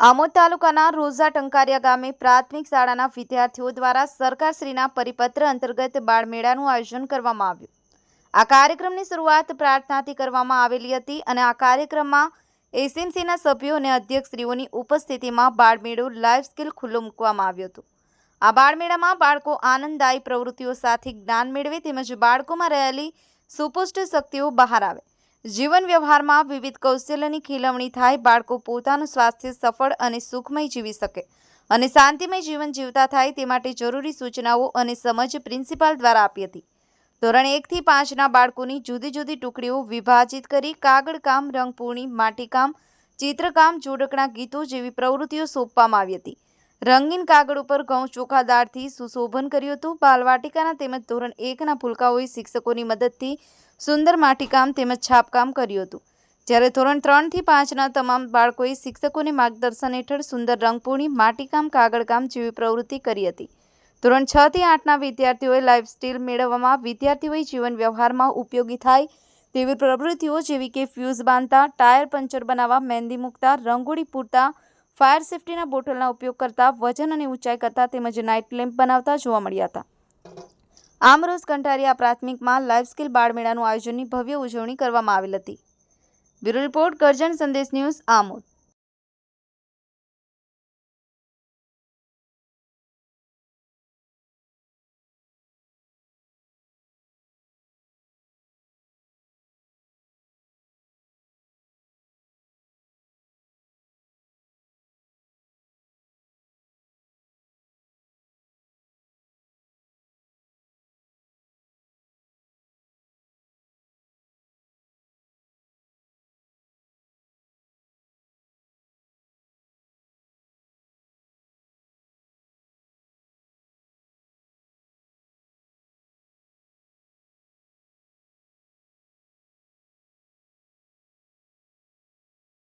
આમોદ તાલુકાના રોઝા ટંકારિયા ગામે પ્રાથમિક શાળાના વિદ્યાર્થીઓ દ્વારા સરકારશ્રીના પરિપત્ર અંતર્ગત બાળમેળાનું આયોજન કરવામાં આવ્યું. આ કાર્યક્રમની શરૂઆત પ્રાર્થનાથી કરવામાં આવેલી હતી અને આ કાર્યક્રમમાં એસએમસીના સભ્યો અને અધ્યક્ષશ્રીઓની ઉપસ્થિતિમાં બાળમેળો લાઈફ સ્કિલ ખુલ્લો મૂકવામાં આવ્યો હતો. આ બાળમેળામાં બાળકો આનંદદાયી પ્રવૃત્તિઓ સાથે જ્ઞાન મેળવે તેમજ બાળકોમાં રહેલી સુપુષ્ટ શક્તિઓ બહાર આવે. જીવન વ્યવહારમાં વિવિધ કૌશલ્યની ખીલવણી થાય, બાળકો પોતાનું સ્વાસ્થ્ય સફળ અને સુખમય જીવી શકે અને શાંતિમય જીવન જીવતા થાય તે માટે જરૂરી સૂચનાઓ અને સમજ પ્રિન્સિપાલ દ્વારા આપી હતી. ધોરણ એકથી પાંચના બાળકોની જુદી જુદી ટુકડીઓ વિભાજિત કરી કાગળ કામ, રંગપૂર્ણી માટીકામ ચિત્રકામ જોડકણા ગીતો જેવી પ્રવૃત્તિઓ સોંપવામાં આવી હતી. રંગીન કાગળ ઉપર ઘઉં ચોખા દાળથી સુશોભન કર્યું હતું. બાલવાટિકાના તેમજ ધોરણ એકના ભૂલકાઓએ શિક્ષકોની મદદથી સુંદર માટીકામ તેમજ છાપકામ કર્યું હતું. જ્યારે ધોરણ ત્રણથી પાંચના તમામ બાળકોએ શિક્ષકોને માર્ગદર્શન હેઠળ સુંદર રંગપૂર્ણી માટીકામ, કાગળકામ જેવી પ્રવૃત્તિ કરી હતી. ધોરણ છ થી આઠના વિદ્યાર્થીઓએ લાઈફ સ્ટીલ મેળવવામાં વિદ્યાર્થીઓએ જીવન વ્યવહારમાં ઉપયોગી થાય તેવી પ્રવૃત્તિઓ જેવી કે ફ્યુઝ બાંધતા, ટાયર પંચર બનાવવા મહેંદી મૂકતા, રંગોળી પૂરતા ફાયર સેફટીના બોટલના ઉપયોગ કરતા, વજન અને ઊંચાઈ કરતા તેમજ નાઇટ લેમ્પ બનાવતા જોવા મળ્યા હતા. આમરોજ કંટારીયા પ્રાથમિકમાં લાઇફ સ્કિલ બાળમેળાનું આયોજનની ભવ્ય ઉજવણી કરવામાં આવેલ હતી. બ્યુરો રિપોર્ટ, કરજણ સંદેશ ન્યૂઝ આમોદ.